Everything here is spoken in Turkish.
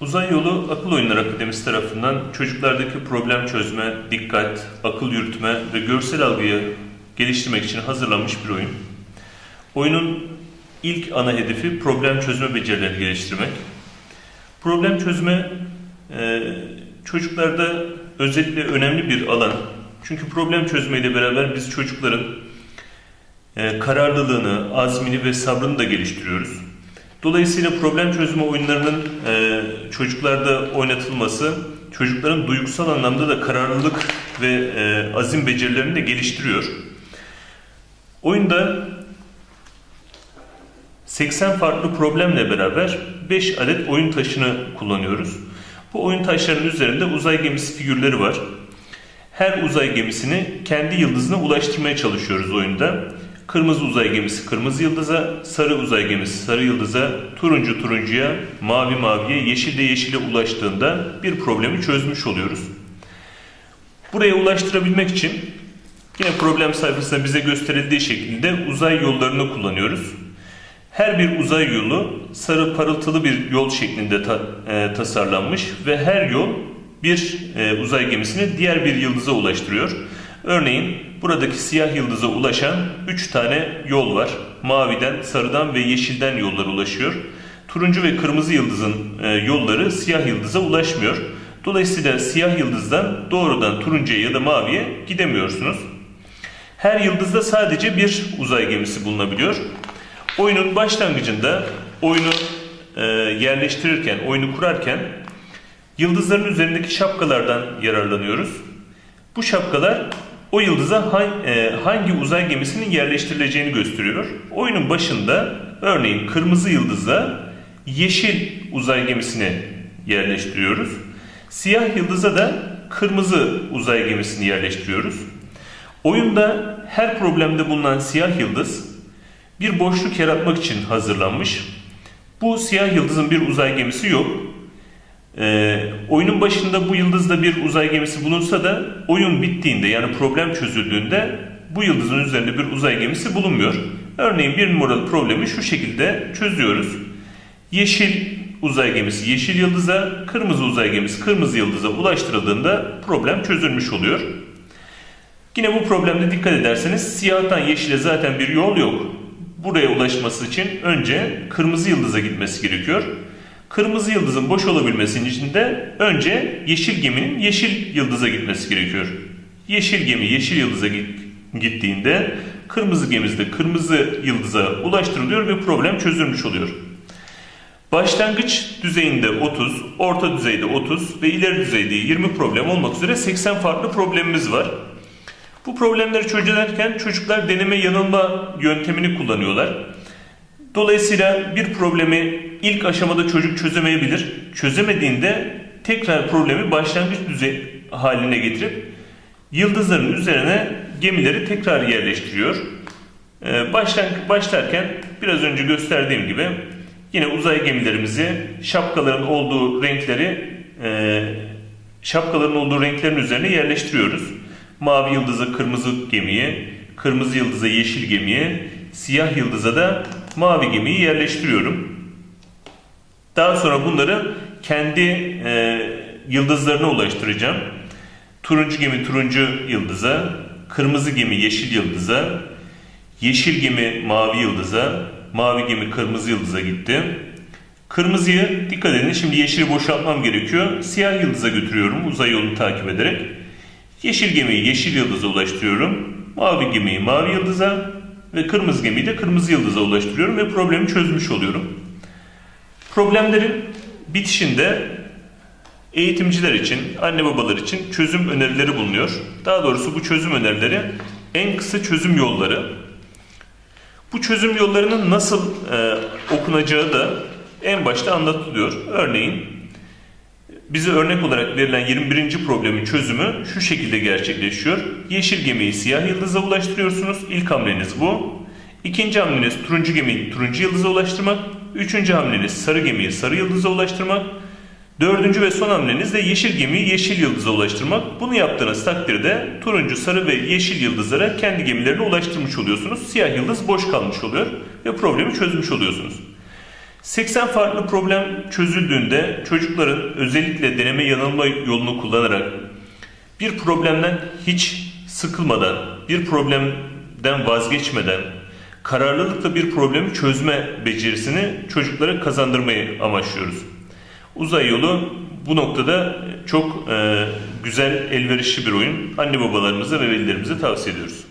Uzay Yolu Akıl Oyunları Akademisi tarafından çocuklardaki problem çözme, dikkat, akıl yürütme ve görsel algıyı geliştirmek için hazırlanmış bir oyun. Oyunun ilk ana hedefi problem çözme becerilerini geliştirmek. Problem çözme e, çocuklarda özellikle önemli bir alan. Çünkü problem çözmeyle beraber biz çocukların e, kararlılığını, azmini ve sabrını da geliştiriyoruz. Dolayısıyla problem çözme oyunlarının e, çocuklarda oynatılması çocukların duygusal anlamda da kararlılık ve e, azim becerilerini de geliştiriyor. Oyunda 80 farklı problemle beraber 5 adet oyun taşını kullanıyoruz. Bu oyun taşlarının üzerinde uzay gemisi figürleri var. Her uzay gemisini kendi yıldızına ulaştırmaya çalışıyoruz oyunda. Kırmızı uzay gemisi kırmızı yıldıza, sarı uzay gemisi sarı yıldıza, turuncu turuncuya, mavi maviye, yeşil de yeşile ulaştığında bir problemi çözmüş oluyoruz. Buraya ulaştırabilmek için yine problem sayfasında bize gösterildiği şekilde uzay yollarını kullanıyoruz. Her bir uzay yolu sarı parıltılı bir yol şeklinde ta- e, tasarlanmış ve her yol bir e, uzay gemisini diğer bir yıldıza ulaştırıyor. Örneğin buradaki siyah yıldıza ulaşan 3 tane yol var. Maviden, sarıdan ve yeşilden yollar ulaşıyor. Turuncu ve kırmızı yıldızın e, yolları siyah yıldıza ulaşmıyor. Dolayısıyla siyah yıldızdan doğrudan turuncuya ya da maviye gidemiyorsunuz. Her yıldızda sadece bir uzay gemisi bulunabiliyor. Oyunun başlangıcında oyunu e, yerleştirirken, oyunu kurarken yıldızların üzerindeki şapkalardan yararlanıyoruz. Bu şapkalar o yıldıza hangi, e, hangi uzay gemisinin yerleştirileceğini gösteriyor. Oyunun başında örneğin kırmızı yıldıza yeşil uzay gemisini yerleştiriyoruz. Siyah yıldıza da kırmızı uzay gemisini yerleştiriyoruz. Oyunda her problemde bulunan siyah yıldız bir boşluk yaratmak için hazırlanmış. Bu siyah yıldızın bir uzay gemisi yok. Ee, oyunun başında bu yıldızda bir uzay gemisi bulunsa da oyun bittiğinde yani problem çözüldüğünde bu yıldızın üzerinde bir uzay gemisi bulunmuyor. Örneğin bir numaralı problemi şu şekilde çözüyoruz. Yeşil uzay gemisi yeşil yıldıza, kırmızı uzay gemisi kırmızı yıldıza ulaştırıldığında problem çözülmüş oluyor. Yine bu problemde dikkat ederseniz siyahtan yeşile zaten bir yol yok. Buraya ulaşması için önce kırmızı yıldıza gitmesi gerekiyor. Kırmızı yıldızın boş olabilmesi için de önce yeşil geminin yeşil yıldıza gitmesi gerekiyor. Yeşil gemi yeşil yıldıza git- gittiğinde kırmızı gemisi de kırmızı yıldıza ulaştırılıyor ve problem çözülmüş oluyor. Başlangıç düzeyinde 30, orta düzeyde 30 ve ileri düzeyde 20 problem olmak üzere 80 farklı problemimiz var. Bu problemleri çözerken çocuklar deneme yanılma yöntemini kullanıyorlar. Dolayısıyla bir problemi ilk aşamada çocuk çözemeyebilir. Çözemediğinde tekrar problemi başlangıç düzey haline getirip yıldızların üzerine gemileri tekrar yerleştiriyor. Ee, Başlan, başlarken biraz önce gösterdiğim gibi yine uzay gemilerimizi şapkaların olduğu renkleri e, şapkaların olduğu renklerin üzerine yerleştiriyoruz. Mavi yıldıza kırmızı gemiye, kırmızı yıldıza yeşil gemiye, siyah yıldıza da mavi gemiyi yerleştiriyorum. Daha sonra bunları kendi e, yıldızlarına ulaştıracağım. Turuncu gemi turuncu yıldıza, kırmızı gemi yeşil yıldıza, yeşil gemi mavi yıldıza, mavi gemi kırmızı yıldıza gitti. Kırmızıyı dikkat edin şimdi yeşili boşaltmam gerekiyor. Siyah yıldıza götürüyorum uzay yolunu takip ederek. Yeşil gemiyi yeşil yıldıza ulaştırıyorum. Mavi gemiyi mavi yıldıza ve kırmızı gemiyi de kırmızı yıldıza ulaştırıyorum ve problemi çözmüş oluyorum. Problemlerin bitişinde eğitimciler için, anne babalar için çözüm önerileri bulunuyor. Daha doğrusu bu çözüm önerileri en kısa çözüm yolları. Bu çözüm yollarının nasıl e, okunacağı da en başta anlatılıyor. Örneğin bize örnek olarak verilen 21. problemin çözümü şu şekilde gerçekleşiyor. Yeşil gemiyi siyah yıldıza ulaştırıyorsunuz. İlk hamleniz bu. İkinci hamleniz turuncu gemiyi turuncu yıldıza ulaştırmak. Üçüncü hamleniz sarı gemiyi sarı yıldıza ulaştırmak. Dördüncü ve son hamleniz de yeşil gemiyi yeşil yıldıza ulaştırmak. Bunu yaptığınız takdirde turuncu, sarı ve yeşil yıldızlara kendi gemilerine ulaştırmış oluyorsunuz. Siyah yıldız boş kalmış oluyor ve problemi çözmüş oluyorsunuz. 80 farklı problem çözüldüğünde çocukların özellikle deneme yanılma yolunu kullanarak bir problemden hiç sıkılmadan, bir problemden vazgeçmeden kararlılıkla bir problemi çözme becerisini çocuklara kazandırmayı amaçlıyoruz. Uzay yolu bu noktada çok e, güzel, elverişli bir oyun. Anne babalarımıza ve velilerimize tavsiye ediyoruz.